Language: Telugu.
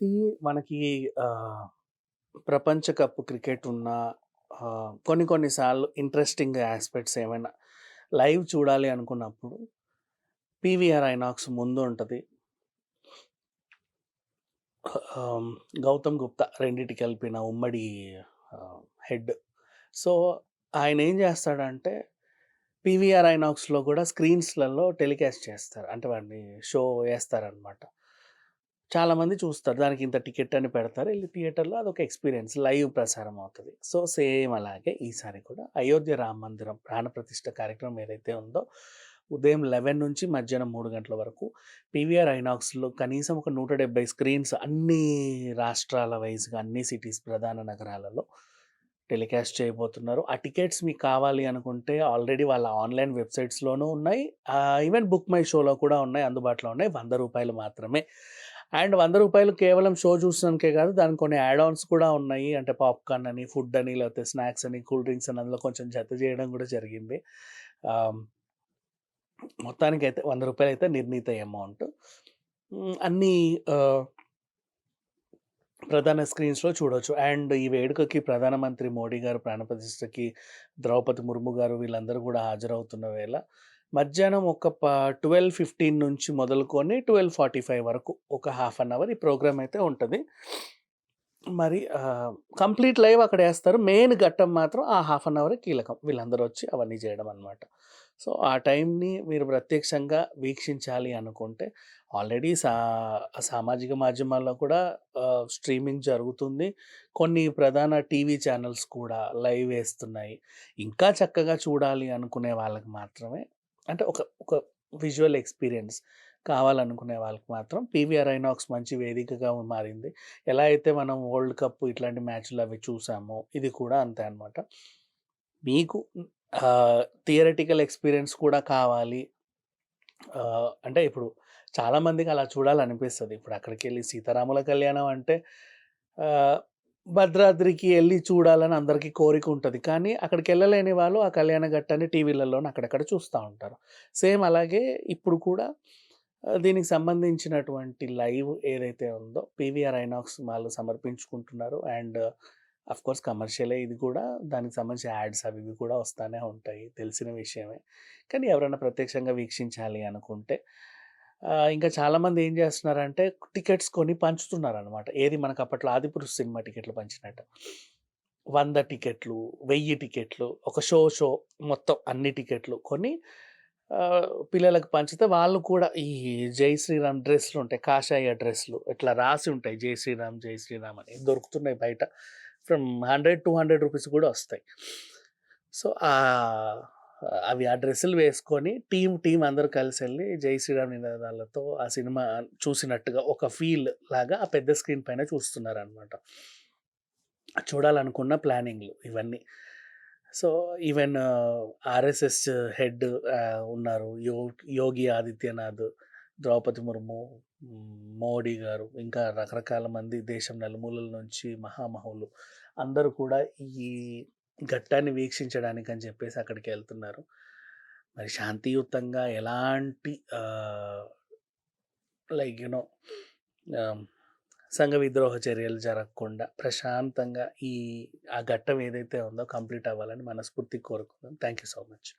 సీ మనకి ఆహ్, ప్రపంచ కప్ క్రికెట్ ఉన్న ఆహ్, కొన్ని కొన్ని సార్లు ఇంట్రెస్టింగ్ యాస్పెక్ట్స్ ఏమైనా లైవ్ చూడాలి అనుకున్నప్పుడు పీవీఆర్ ఐనాక్స్ ముందు ఉంటది. ఆహ్, గౌతమ్ గుప్తా రెండిటికి కలిపిన ఉమ్మడి ఆహ్, హెడ్. సో, ఆయనేం జేస్తాడంటే పీవీఆర్ ఐనాక్స్‌లో గూడా స్క్రీన్స్‌లలో టెలికాస్ట్ చేస్తారు. అంటే వాడిని షో ఏస్తారనమాట. చాలామంది చూస్తారు. దానికి ఇంత టికెట్ అని పెడతారు. వెళ్ళి థియేటర్‌లో అదొక ఎక్స్‌పీరియన్స్ లైవ్ ప్రసారం అవుతుంది సో, సేమ్ అలాగే ఈసారి కూడా అయోధ్య రామ మందిరం ప్రాణప్రతిష్ఠ కార్యక్రమం ఏదైతే ఉందో ఉదయం 11 నుంచి మధ్యాహ్నం మూడు గంటల వరకు పీవీఆర్ ఐనాక్స్‌లో కనీసం ఒక 170 స్క్రీన్స్ అన్ని రాష్ట్రాల వైస్‌గా అన్ని సిటీస్ ప్రధాన నగరాలలో టెలికాస్ట్ చేయబోతున్నారు. ఆ టికెట్స్ మీకు కావాలి అనుకుంటే ఆల్రెడీ వాళ్ళ ఆన్‌లైన్ వెబ్‌సైట్స్‌లోనూ ఉన్నాయి. ఈవెన్ బుక్ మై షోలో కూడా ఉన్నాయి. అందుబాటులో ఉన్నాయి. వంద రూపాయలు మాత్రమే. అండ్ వంద రూపాయలు కేవలం షో చూసినందుకే కాదు దానికి కొన్ని యాడ్ ఆన్స్ కూడా ఉన్నాయి. అంటే పాప్‌కార్న్ అని, ఫుడ్ అని, లేకపోతే స్నాక్స్ అని, కూల్ డ్రింక్స్ అని అందులో కొంచెం జత చేయడం కూడా జరిగింది. మొత్తానికి అయితే వంద రూపాయలు అయితే నిర్ణీత అమౌంట్. అన్నీ ప్రధాన స్క్రీన్స్‌లో చూడొచ్చు. అండ్ ఈ వేడుకకి ప్రధానమంత్రి మోడీ గారు ప్రాణప్రతిష్టకి ద్రౌపది ముర్ము గారు వీళ్ళందరూ కూడా హాజరవుతున్న వేళ మధ్యాహ్నం ఒక ప 12:15 నుంచి మొదలుకొని 12:45 వరకు ఒక హాఫ్ అన్ అవర్ ఈ ప్రోగ్రామ్ అయితే ఉంటుంది మరి కంప్లీట్ లైవ్ అక్కడ వేస్తారు మెయిన్ ఘట్టం మాత్రం ఆ హాఫ్ అన్ అవర్ కీలకం. వీళ్ళందరూ వచ్చి అవన్నీ చేయడం అనమాట. సో, ఆ టైంని మీరు ప్రత్యక్షంగా వీక్షించాలి అనుకుంటే ఆల్రెడీ సా సామాజిక మాధ్యమాల్లో కూడా స్ట్రీమింగ్ జరుగుతుంది. కొన్ని ప్రధాన టీవీ ఛానల్స్ కూడా లైవ్ వేస్తున్నాయి ఇంకా చక్కగా చూడాలి అనుకునే వాళ్ళకి మాత్రమే అంటే ఒక ఒక విజువల్ ఎక్స్‌పీరియన్స్ కావాలనుకునే వాళ్ళకి మాత్రం పీవీఆర్ ఐనాక్స్ మంచి వేదికగా మారింది. ఎలా అయితే మనం వరల్డ్ కప్ ఇట్లాంటి మ్యాచ్‌లు అవి చూసామో ఇది కూడా అంతే అనమాట. మీకు థియరటికల్ ఎక్స్‌పీరియన్స్ కూడా కావాలి. అంటే ఇప్పుడు చాలామందికి అలా చూడాలనిపిస్తుంది ఇప్పుడు అక్కడికి వెళ్ళి సీతారాముల కళ్యాణం అంటే భద్రాద్రికి వెళ్ళి చూడాలని అందరికీ కోరిక ఉంటుంది కానీ అక్కడికి వెళ్ళలేని వాళ్ళు ఆ కళ్యాణ ఘట్టాన్ని టీవీలలోనే అక్కడక్కడ చూస్తూ ఉంటారు. సేమ్ అలాగే ఇప్పుడు కూడా దీనికి సంబంధించినటువంటి లైవ్ ఏదైతే ఉందో పీవీఆర్ ఐనాక్స్ వాళ్ళు సమర్పించుకుంటున్నారు. అండ్ ఆఫ్‌కోర్స్ కమర్షియలే ఇది కూడా. దానికి సంబంధించిన యాడ్స్ అవి ఇవి కూడా వస్తూనే ఉంటాయి. తెలిసిన విషయమే. కానీ ఎవరైనా ప్రత్యక్షంగా వీక్షించాలి అనుకుంటే ఇంకా చాలామంది ఏం చేస్తున్నారంటే టికెట్స్ కొని పంచుతున్నారు అనమాట ఏది మనకు అప్పట్లో 'ఆదిపురుష్' సినిమా టికెట్లు పంచినట్టు. వంద టికెట్లు, వెయ్యి టికెట్లు, ఒక షో షో మొత్తం అన్ని టికెట్లు కొని పిల్లలకు పంచితే వాళ్ళు కూడా ఈ జై శ్రీరామ్ డ్రెస్సులు ఉంటాయి కాషాయ డ్రెస్సులు ఇట్లా రాసి ఉంటాయి. జై శ్రీరామ్, జై శ్రీరామ్ అని దొరుకుతున్నాయి బయట. ఫ్రమ్ 100, 200 రూపీస్ కూడా వస్తాయి. సో, అవి ఆ డ్రెస్సులు వేసుకొని టీం టీం అందరూ వెళ్ళి జై శ్రీరామ్ నినాదాలతో ఆ సినిమా చూసినట్టుగా ఒక ఫీల్ లాగా ఆ పెద్ద స్క్రీన్ పైన చూస్తున్నారనమాట. చూడాలనుకున్న ప్లానింగ్‌లు ఇవన్నీ. సో, ఈవెన్ ఆర్ఎస్ఎస్ హెడ్ ఉన్నారు. యో యోగి ఆదిత్యనాథ్, ద్రౌపది ముర్ము, మోడీ గారు ఇంకా రకరకాల మంది దేశం నలుమూలల నుంచి మహామహులు అందరూ కూడా ఈ ఘట్టాన్ని వీక్షించడానికి అని చెప్పేసి అక్కడికి వెళ్తున్నారు మరి శాంతియుతంగా ఎలాంటి లైక్ యునో సంఘ విద్రోహ చర్యలు జరగకుండా ప్రశాంతంగా ఈ ఆ ఘట్టం ఏదైతే ఉందో కంప్లీట్ అవ్వాలని మనస్ఫూర్తి కోరుకుందాం. Thank you so much.